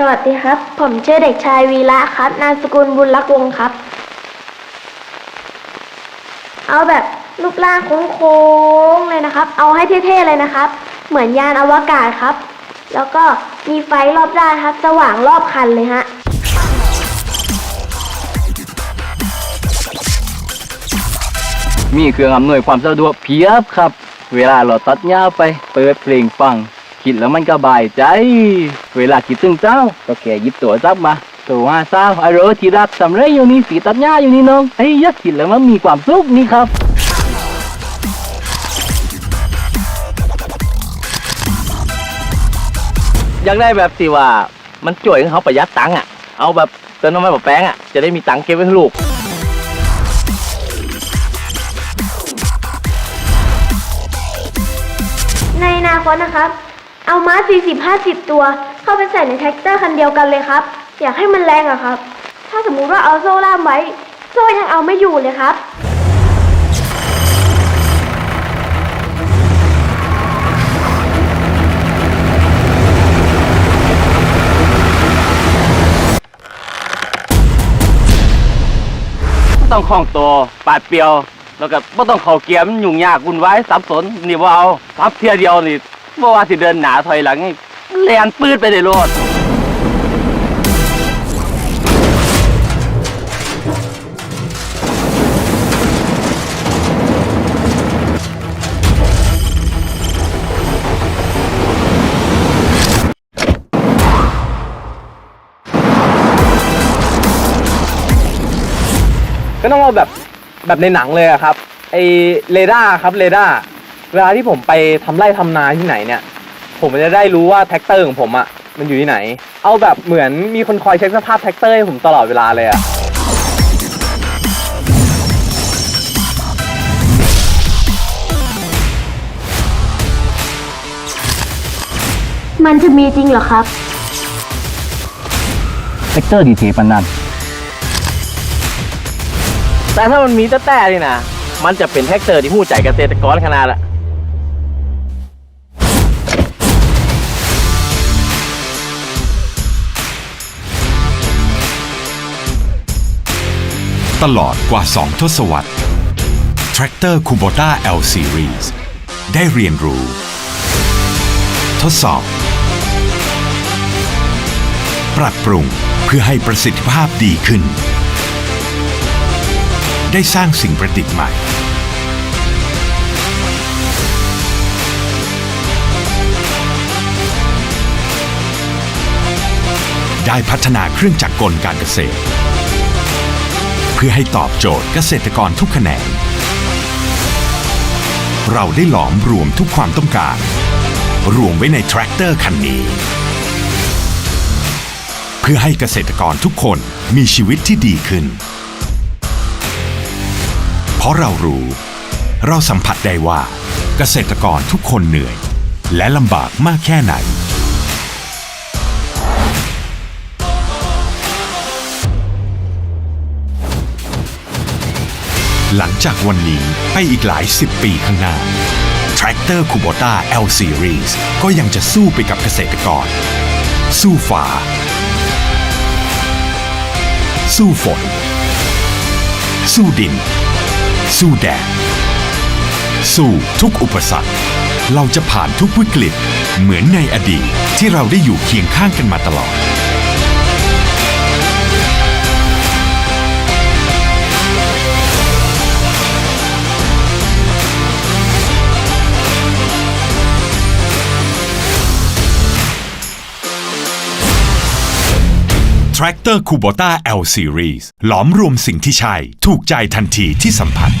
สวัสดีครับ ผมชื่อเด็กชายวีระครับ นามสกุลบุญรักวงครับ เอาแบบรูปร่างโค้งๆเลยนะครับ เอาให้เท่ๆเลยนะครับ เหมือนยานอวกาศครับ แล้วก็มีไฟรอบด้านครับ สว่างรอบคันเลยฮะ มีเครื่องอำนวยความสะดวกเพียบครับ เวลาเราตัดหญ้าไปเปิดเพลงฟัง คิดแล้วมันก็บายใจ เวลาคิดถึงเจ้า ก็แค่หยิบตัวจับมาตัวว่าเศร้าไอโรที่รักสำเร็จอยู่นี่สีตัดหญ้าอยู่นี่น้องไอ้ยักคิดแล้วมันมีความสุขนี่ครับอยากได้แบบที่ว่ามันจ่วยให้เขาประหยัดตังค์อะ เอาแบบเติมน้ำมันแบบแป้งอะ จะได้มีตังค์เก็บไว้ให้ลูกในอนาคตนะครับ เอาม้า40-50ตัว เข้าไปใส่ในแท็กเตอร์คันเดียวกันเลยครับ อยากให้มันแรงอะครับ ถ้าสมมุติว่าเอาโซ่ล่ามไว้ โซ่ยังเอาไม่อยู่เลยครับต้องคล่องตัวปาดเปรียว แล้วก็ไม่ต้องเข้าเกียร์มันยุ่งยากวุ่นวายสับสน นี่ว่าเอาพับเทียเดียวนี่ บ่ว่าสิเดินหนาถอยหลังนี่แลนปืดไปในรถก็ต้องเอาแบบแบบในหนังเลยอะครับ ไอเรดาร์ครับเรดาร์ เวลาที่ผมไปทำไร่ทำนาที่ไหนเนี่ย ผมจะได้รู้ว่าแท็กเตอร์ของผมอะมันอยู่ที่ไหน เอาแบบเหมือนมีคนคอยเช็คสภาพแท็กเตอร์ให้ผมตลอดเวลาเลยอะมันจะมีจริงเหรอครับ เซกเตอร์ดีเทปันนั้น แต่ถ้ามันมีแต่แต่นี่นะมันจะเป็นแท็กเตอร์ที่หู้ใจเกษตรกรขนาดละ ตลอดกว่า 2 ทศวรรษ Tractor Kubota L Series ได้เรียนรู้ ทดสอบ ปรับปรุงเพื่อให้ประสิทธิภาพดีขึ้น ได้สร้างสิ่งประดิษฐ์ใหม่ ได้พัฒนาเครื่องจักรกลการเกษตร เพื่อให้ตอบโจทย์เกษตรกรทุกแขนง เราได้หลอมรวมทุกความต้องการ รวมไว้ในแทรกเตอร์คันนี้ เพื่อให้เกษตรกรทุกคนมีชีวิตที่ดีขึ้น เพราะเรารู้ เราสัมผัสได้ว่าเกษตรกรทุกคนเหนื่อย และลำบากมากแค่ไหน หลังจากวันนี้ไปอีกหลายสิบปีข้างหน้า Tractor Kubota L Series ก็ยังจะสู้ไปกับเกษตรกร สู้ฟ้าสู้ฝน สู้ดิน สู้แดด สู้ทุกอุปสรรค เราจะผ่านทุกวิกฤต เหมือนในอดีตที่เราได้อยู่เคียงข้างกันมาตลอด Tractor Kubota L Series หลอมรวมสิ่งที่ใช่ ถูกใจทันทีที่สัมผัส